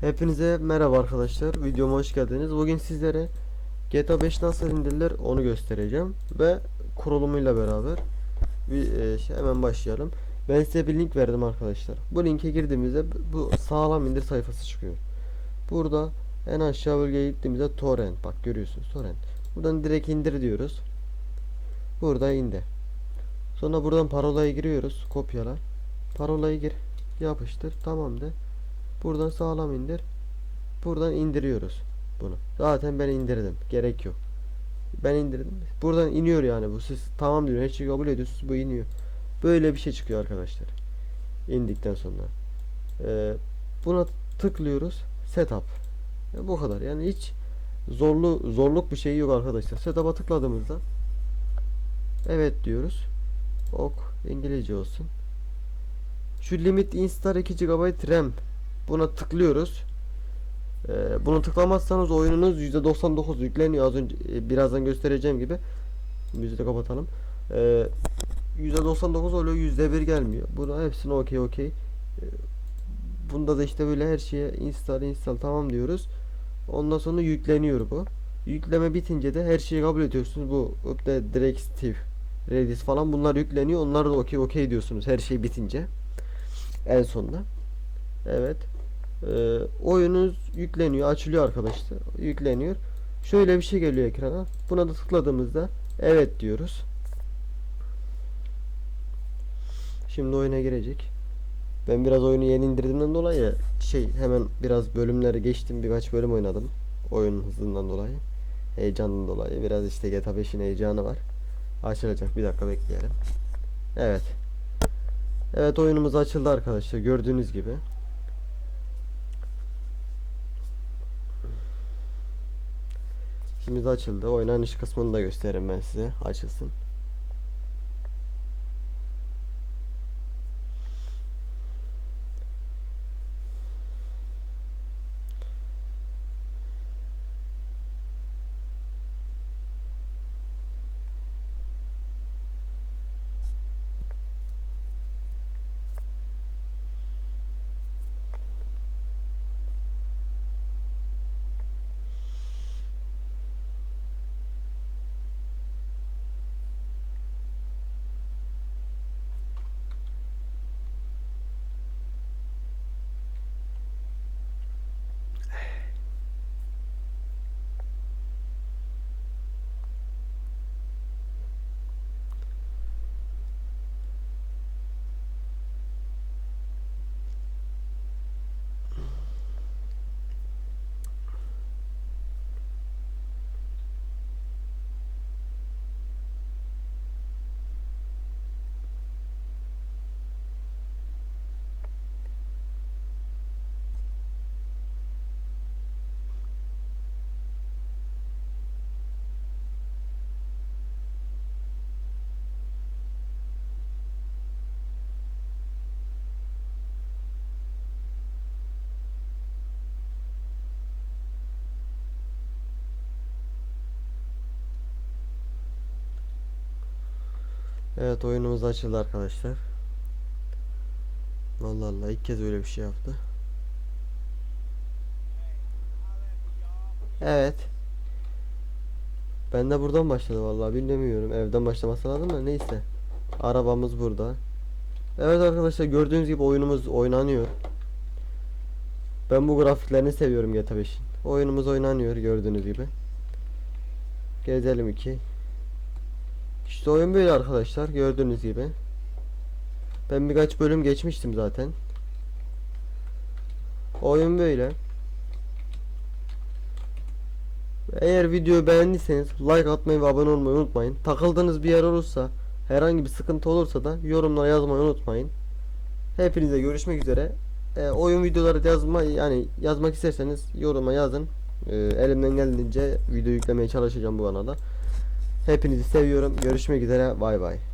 Hepinize merhaba arkadaşlar. Videoma hoş geldiniz. Bugün sizlere GTA 5 nasıl indirilir onu göstereceğim ve kurulumuyla beraber bir e, şey, hemen başlayalım. Ben size bir link verdim arkadaşlar. Bu linke girdiğimizde bu sağlam indir sayfası çıkıyor. Burada en aşağı bölgeye gittiğimizde torrent bak görüyorsunuz torrent. Buradan direkt indir diyoruz. Burada indi. Sonra buradan parolayı giriyoruz. Kopyala. Parolayı gir. Yapıştır. Tamam de. Buradan sağlam indir. Buradan indiriyoruz bunu. Zaten ben indirdim. Gerek yok. Ben indirdim. Buradan iniyor yani bu. Siz tamam diyor. Her şeyi kabul ediyorsunuz. Bu iniyor. Böyle bir şey çıkıyor arkadaşlar. İndikten sonra. Ee, buna tıklıyoruz. Setup. Ya bu kadar. Yani hiç zorlu zorluk bir şey yok arkadaşlar. Setup'a tıkladığımızda evet diyoruz. Ok İngilizce olsun. Şu limit instar 2 GB RAM Buna tıklıyoruz. Ee, bunu tıklamazsanız oyununuz %99 yükleniyor. Az önce e, birazdan göstereceğim gibi. Müziği de kapatalım. Ee, %99 oluyor, %1 gelmiyor. Buna hepsine okey okey. Ee, bunda da işte böyle her şeye install install tamam diyoruz. Ondan sonra yükleniyor bu. Yükleme bitince de her şeyi kabul ediyorsunuz. Bu update directive Redis falan bunlar yükleniyor. Onlar da okey okey diyorsunuz her şey bitince. En sonunda. Evet. Ee, oyunuz yükleniyor, açılıyor arkadaşlar. Yükleniyor. Şöyle bir şey geliyor ekrana. Buna da tıkladığımızda evet diyoruz. Şimdi oyuna girecek. Ben biraz oyunu yeni indirdiğimden dolayı şey hemen biraz bölümleri geçtim. Birkaç bölüm oynadım. Oyunun hızından dolayı. Heyecanından dolayı. Biraz işte GTA 5'in heyecanı var. Açılacak. Bir dakika bekleyelim. Evet. Evet oyunumuz açıldı arkadaşlar. Gördüğünüz gibi. De açıldı. Oynanış kısmını da göstereyim ben size. Açılsın. Evet oyunumuz açıldı arkadaşlar. Vallahi Allah ilk kez öyle bir şey yaptı. Evet. Ben de buradan başladı vallahi bilmiyorum. Evden başlaması lazım da neyse. Arabamız burada. Evet arkadaşlar gördüğünüz gibi oyunumuz oynanıyor. Ben bu grafiklerini seviyorum GTA 5'in. Oyunumuz oynanıyor gördüğünüz gibi. Gezelim iki. İşte oyun böyle arkadaşlar gördüğünüz gibi. Ben birkaç bölüm geçmiştim zaten. Oyun böyle. Eğer videoyu beğendiyseniz like atmayı ve abone olmayı unutmayın. Takıldığınız bir yer olursa, herhangi bir sıkıntı olursa da yorumlara yazmayı unutmayın. Hepinize görüşmek üzere. E, oyun videoları yazma yani yazmak isterseniz yoruma yazın. E, elimden geldiğince video yüklemeye çalışacağım bu kanala. Hepinizi seviyorum. Görüşmek üzere. Bay bay.